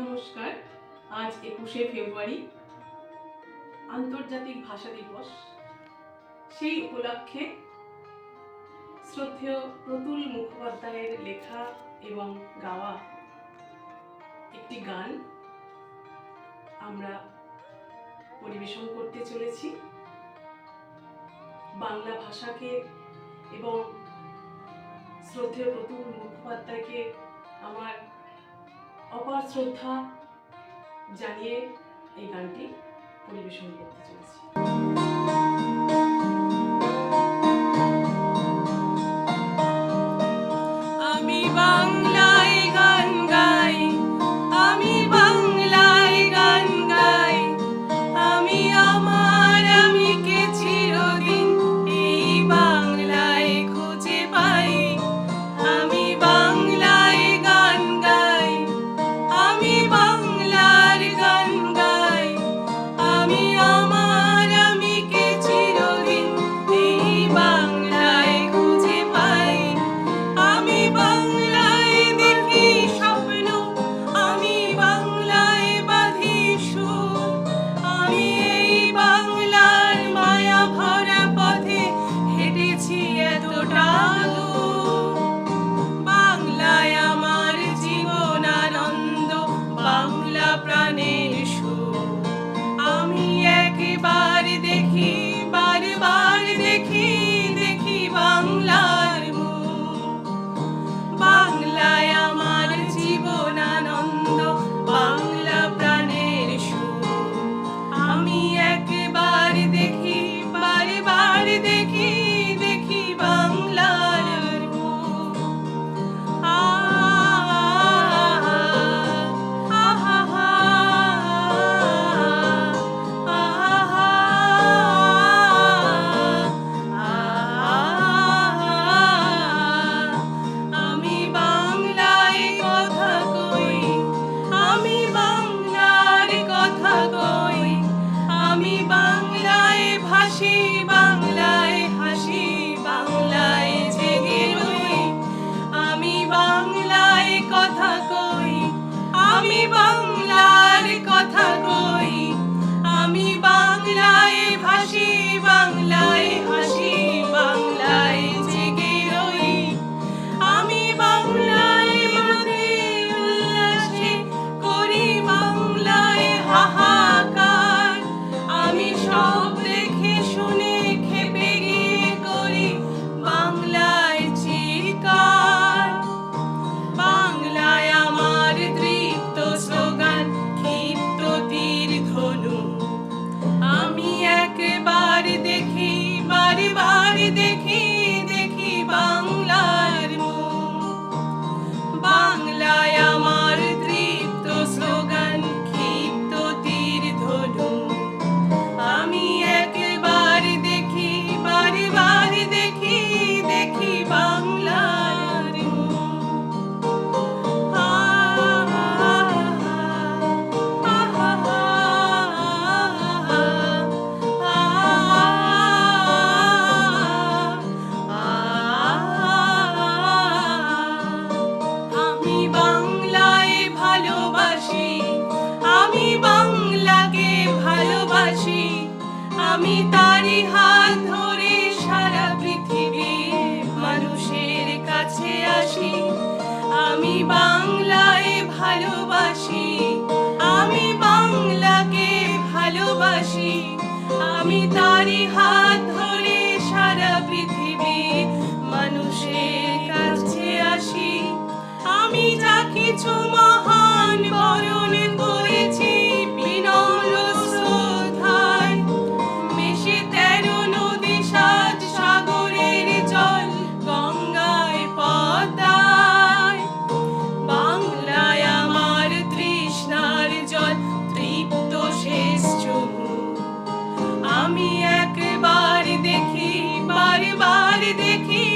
নমস্কার, আজ একুশে ফেব্রুয়ারি, আন্তর্জাতিক ভাষা দিবস। সেই উপলক্ষে শ্রদ্ধেয় প্রতুল মুখোপাধ্যায়ের লেখা এবং গাওয়া একটি গান আমরা পরিবেশন করতে চলেছি। বাংলা ভাষাকে এবং শ্রদ্ধেয় প্রতুল মুখোপাধ্যায়কে আমার অপার শ্রদ্ধা জানিয়ে এই গানটি পরিবেশন করতে চলেছি। আমি বাংলার কথা গো। দেখি দেখি বাংলা আমি বাংলাকে ভালোবাসি, আমি তারই হাত ধরে সারা পৃথিবী মানুষের কাছে আসি। আমি বাংলায় ভালোবাসি, আমি বাংলাকে ভালোবাসি, আমি তারই হাত ধরে সারা পৃথিবী মানুষের কাছে আসি। আমি যা কিছু মহান বরণে আমি একবার দেখি বারবার দেখি।